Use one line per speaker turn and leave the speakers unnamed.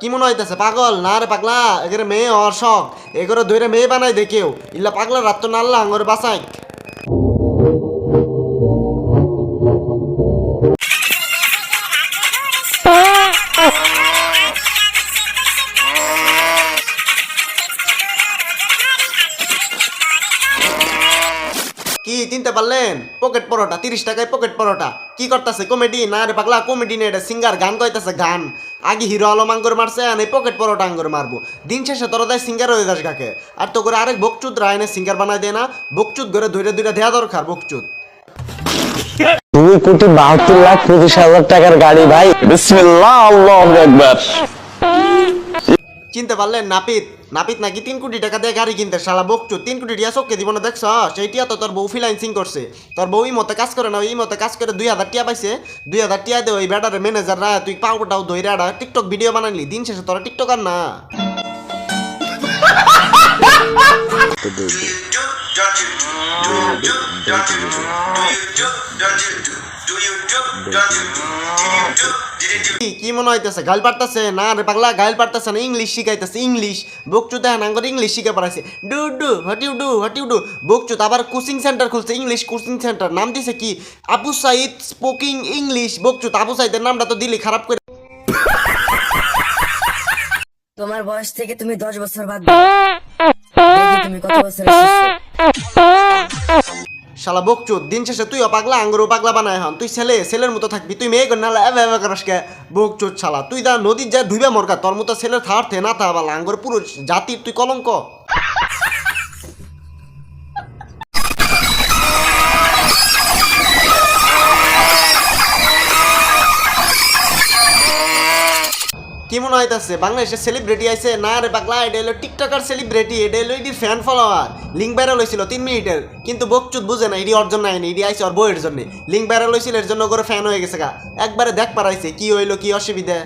কি মনে হইতেছে? পাগল? না রে পাগলা এগুলো মেয়ে হওয়ার শখ। এগুলো ধরে মেয়ে বানাই দে কেউ। ইল্লা পাগলা রাত তো নাল্লা আঙুরে বাসাই কি চিনতে পারলেন? পকেট পরোটা তিরিশ টাকায় পকেট পরোটা। কি করতেছে? কমেডি? না রে পাগলা কমেডি না এটা সিঙ্গার গান কইতাছে গান। আগে হিরো আলম আঙ্গুর মারছে আর এই পকেট পরোটা আঙ্গুর মারবো। দিন শেষে তোরা দেয় সিঙ্গার হয়ে যাস কাকে? আর তো করে আরেক বকচুদ রায়নে সিঙ্গার বানাই দেয় না। বকচুদ করে ধরে দুইটা দেয়া দরকার বকচুদ।
দুই কোটি বাহাত্তর লাখ পঁচিশ হাজার টাকার গাড়ি ভাই। বিসমিল্লাহ আল্লাহ একবার
চিনতে পারলেন নাপিত নাপিত নাকি তিন কোটি টাকা দিয়ে গাড়ি কিনতে শালা বকচু তিন কোটি টিয়া চোখকে দিব না দেখছ সেইটিয়া তো তোর বউ ফিলাইন্সিং করছে তোর বউ এই মতে কাজ করে না এই মতে কাজ করে দুই হাজার টিয়া পাইছে দুই হাজার টিয়া দে ওই ব্যাটারে ম্যানেজার রা তুই পাউটাও ধরে আড়া টিকটক ভিডিও বানালি দিন শেষে তোরা টিকটক আর না কি কি মনে হইতেছে? গাইল পারতেছে? না রে পাগলা, গাইল পারতেছে না, ইংলিশ শিখাইতেছে, ইংলিশ। বকচু দেখ না করে ইংলিশ শিখে পড়াইছে। Do do hot do hot do? Bokchu আবার কোচিং সেন্টার খুলছে, ইংলিশ কোচিং সেন্টার। নাম দিছে কি? Abu Sayed spoking English. বকচু Abu সাইদের নামটা তো দিলি খারাপ করে।
তোমার বয়স থেকে তুমি দশ বছর বাদ তুমি কত বছর
শালা বকচু দিন শেষে তুইও পাগলা, আঙ্গুরও পাগলা বানায় হন। তুই ছেলে, ছেলের মতো থাকবি, তুই মেয়ে নাহলে এবে এবে করস কে বকচুত শালা, তুই দা নদীর যা ধুইবা মরকা তোর মতো ছেলের থার থে না থা বা আঙ্গুর পুরো জাতির তুই কলঙ্ক। কি মনে হইতাছে? বাংলাদেশের সেলিব্রিটি আইছে, না রে পাগলা, এটা হলো টিকটকার সেলিব্রিটি এটা হলো এটির ফ্যান ফলোয়ার লিঙ্ক ভাইরাল হয়েছিল তিন মিনিটের, কিন্তু বকচুত বুঝে না এটি অর্জন নাই এটি আইছে ওর বইয়ের জন্য। লিঙ্ক ভাইরাল হয়েছিল এর জন্য করে ফ্যান হয়ে গেছে গা। একবারে দেখ পারাইছে, কি হইল, কি অসুবিধা?